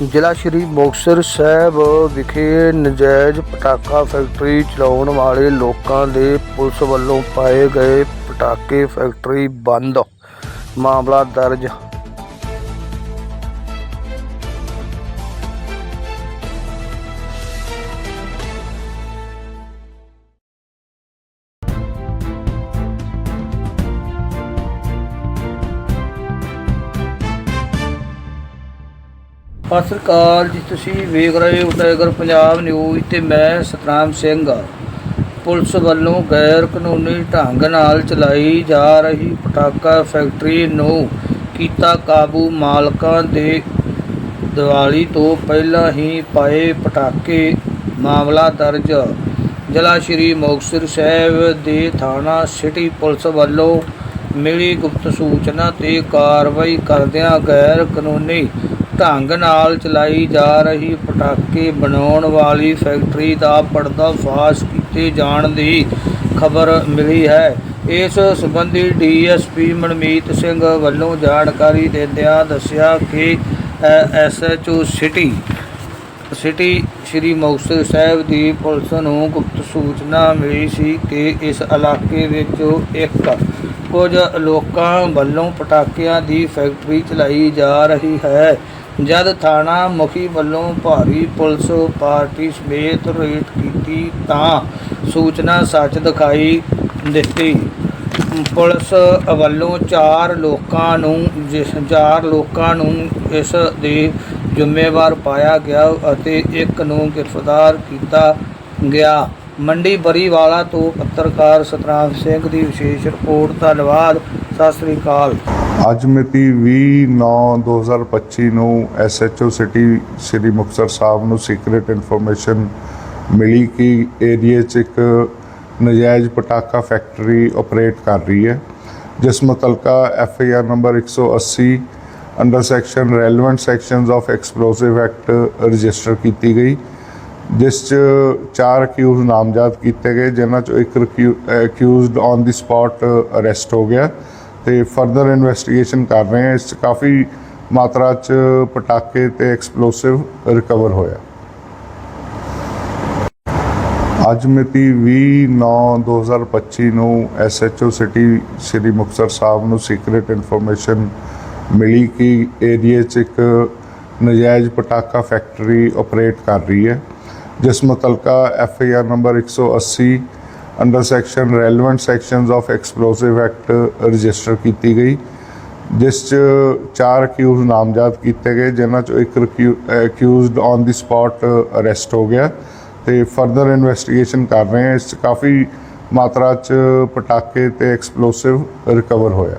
ਜ਼ਿਲ੍ਹਾ ਸ਼੍ਰੀ ਮੁਕਤਸਰ ਸਾਹਿਬ ਵਿਖੇ ਨਜਾਇਜ਼ ਪਟਾਕਾ ਫੈਕਟਰੀ ਚਲਾਉਣ ਵਾਲੇ ਲੋਕਾਂ ਦੇ ਪੁਲਿਸ ਵੱਲੋਂ ਪਾਏ ਗਏ ਪਟਾਕੇ ਫੈਕਟਰੀ ਬੰਦ। ਮਾਮਲਾ ਦਰਜ ਸਤਿ ਸ੍ਰੀ ਅਕਾਲ ਜੀ, ਤੁਸੀਂ ਵੇਖ ਰਹੇ ਹੋ ਟਾਈਗਰ ਪੰਜਾਬ ਨਿਊਜ਼ ਤੇ ਮੈਂ ਸਤਨਾਮ ਸਿੰਘ। ਪੁਲਿਸ ਵੱਲੋਂ ਗੈਰ ਕਾਨੂੰਨੀ ਢੰਗ ਨਾਲ ਚਲਾਈ ਜਾ ਰਹੀ ਪਟਾਕਾ ਫੈਕਟਰੀ ਨੂੰ ਕੀਤਾ ਕਾਬੂ, ਮਾਲਕਾਂ ਦੇ ਦੀਵਾਲੀ ਤੋਂ ਪਹਿਲਾਂ ਹੀ ਪਾਏ ਪਟਾਕੇ। ਮਾਮਲਾ ਦਰਜ। ਜ਼ਿਲ੍ਹਾ ਸ਼੍ਰੀ ਮੁਕਤਸਰ ਸਾਹਿਬ ਦੇ ਥਾਣਾ ਸਿਟੀ ਪੁਲਿਸ ਵੱਲੋਂ ਮਿਲੀ ਗੁਪਤ ਸੂਚਨਾ ਤੇ ਕਾਰਵਾਈ ਕਰਦਿਆਂ ਗੈਰ ਕਾਨੂੰਨੀ ਢੰਗ ਨਾਲ ਚਲਾਈ ਜਾ ਰਹੀ ਪਟਾਕੇ ਬਣਾਉਣ ਵਾਲੀ ਫੈਕਟਰੀ ਦਾ ਪਰਦਾਫਾਸ਼ ਕੀਤੇ ਜਾਣ ਦੀ ਖਬਰ ਮਿਲੀ ਹੈ। ਇਸ ਸੰਬੰਧੀ ਡੀਐਸਪੀ ਮਨਮੀਤ ਸਿੰਘ ਵੱਲੋਂ ਜਾਣਕਾਰੀ ਦਿੰਦਿਆਂ ਦੱਸਿਆ ਕਿ SHO city city Sri Muktsar Sahib ਦੀ ਪੁਲਿਸ ਨੂੰ ਗੁਪਤ ਸੂਚਨਾ ਮਿਲੀ ਸੀ ਕਿ ਇਸ ਇਲਾਕੇ ਵਿੱਚ ਇੱਕ ਕੁਝ ਲੋਕਾਂ ਵੱਲੋਂ ਪਟਾਕਿਆਂ ਦੀ ਫੈਕਟਰੀ ਚਲਾਈ ਜਾ ਰਹੀ ਹੈ। ਜਦ ਥਾਣਾ ਮੁਖੀ ਵੱਲੋਂ ਭਾਰੀ ਪੁਲਿਸ ਪਾਰਟੀ ਸਮੇਤ ਰੇਡ ਕੀਤੀ ਤਾਂ ਸੂਚਨਾ ਸੱਚ ਦਿਖਾਈ ਦਿੱਤੀ। ਪੁਲਿਸ ਵੱਲੋਂ ਚਾਰ ਲੋਕਾਂ ਨੂੰ ਜਿਸ ਚਾਰ ਲੋਕਾਂ ਨੂੰ ਇਸ ਦੇ ਜ਼ਿੰਮੇਵਾਰ ਪਾਇਆ ਗਿਆ ਅਤੇ ਇੱਕ ਨੂੰ ਗ੍ਰਿਫਤਾਰ ਕੀਤਾ ਗਿਆ। ਮੰਡੀ ਬਰੀਵਾਲਾ ਤੋਂ ਪੱਤਰਕਾਰ ਸਤਨਾਮ ਸਿੰਘ ਦੀ ਵਿਸ਼ੇਸ਼ ਰਿਪੋਰਟ। ਧੰਨਵਾਦ। ਸਤਿ ਸ੍ਰੀ ਅਕਾਲ। ਅੱਜ ਮਿਤੀ 20/9/2025 ਨੂੰ ਐਸਐਚਓ ਸਿਟੀ, ਸ੍ਰੀ ਮੁਕਤਸਰ ਸਾਹਿਬ ਨੂੰ ਸੀਕ੍ਰੀਟ ਇਨਫੋਰਮੇਸ਼ਨ ਮਿਲੀ ਕਿ ਏਰੀਏ 'ਚ ਇੱਕ ਨਜਾਇਜ਼ ਪਟਾਕਾ ਫੈਕਟਰੀ ਆਪਰੇਟ ਕਰ ਰਹੀ ਹੈ, ਜਿਸ ਮੁਤਲਕਾ FIR number 180 under section relevant sections of explosive act register ਕੀਤੀ ਗਈ, ਜਿਸ 'ਚ ਚਾਰ ਅਕਿਊਜ਼ ਨਾਮਜ਼ਦ ਕੀਤੇ ਗਏ, ਜਿਨ੍ਹਾਂ 'ਚੋਂ ਇੱਕ accused on the spot arrest ਹੋ ਗਿਆ। ਤੇ ਫਰਦਰ ਇਨਵੈਸਟੀਗੇਸ਼ਨ ਕਰ ਰਹੇ ਹਾਂ। ਇਸ 'ਚ ਕਾਫੀ ਮਾਤਰਾ 'ਚ ਪਟਾਕੇ ਤੇ ਐਕਸਪਲੋਸਿਵ ਰਿਕਵਰ ਹੋਇਆ। ਅੱਜ ਮਿਤੀ 20/9/2025 ਨੂੰ ਐਸਐਚਓ ਸਿਟੀ ਸ੍ਰੀ ਮੁਕਤਸਰ ਸਾਹਿਬ ਨੂੰ ਸੀਕ੍ਰੀਟ ਇਨਫੋਰਮੇਸ਼ਨ ਮਿਲੀ ਕਿ ਏਰੀਏ 'ਚ ਇੱਕ ਨਜਾਇਜ਼ ਪਟਾਕਾ ਫੈਕਟਰੀ ਆਪਰੇਟ ਕਰ ਰਹੀ ਹੈ, ਜਿਸ ਮੁਤਲਕਾ FIR number 180 under section relevant sections of explosive act register ਕੀਤੀ ਗਈ, ਜਿਸ 'ਚ ਚਾਰ ਅਕਿਊਜ਼ ਨਾਮਜ਼ਦ ਕੀਤੇ ਗਏ, ਜਿਨ੍ਹਾਂ 'ਚੋਂ ਇੱਕ accused on the spot arrest ਹੋ ਗਿਆ ਤੇ ਫਰਦਰ ਇਨਵੈਸਟੀਗੇਸ਼ਨ ਕਰ ਰਹੇ ਹਾਂ। ਇਸ 'ਚ ਕਾਫੀ ਮਾਤਰਾ 'ਚ ਪਟਾਕੇ ਤੇ ਐਕਸਪਲੋਸਿਵ ਰਿਕਵਰ ਹੋਇਆ।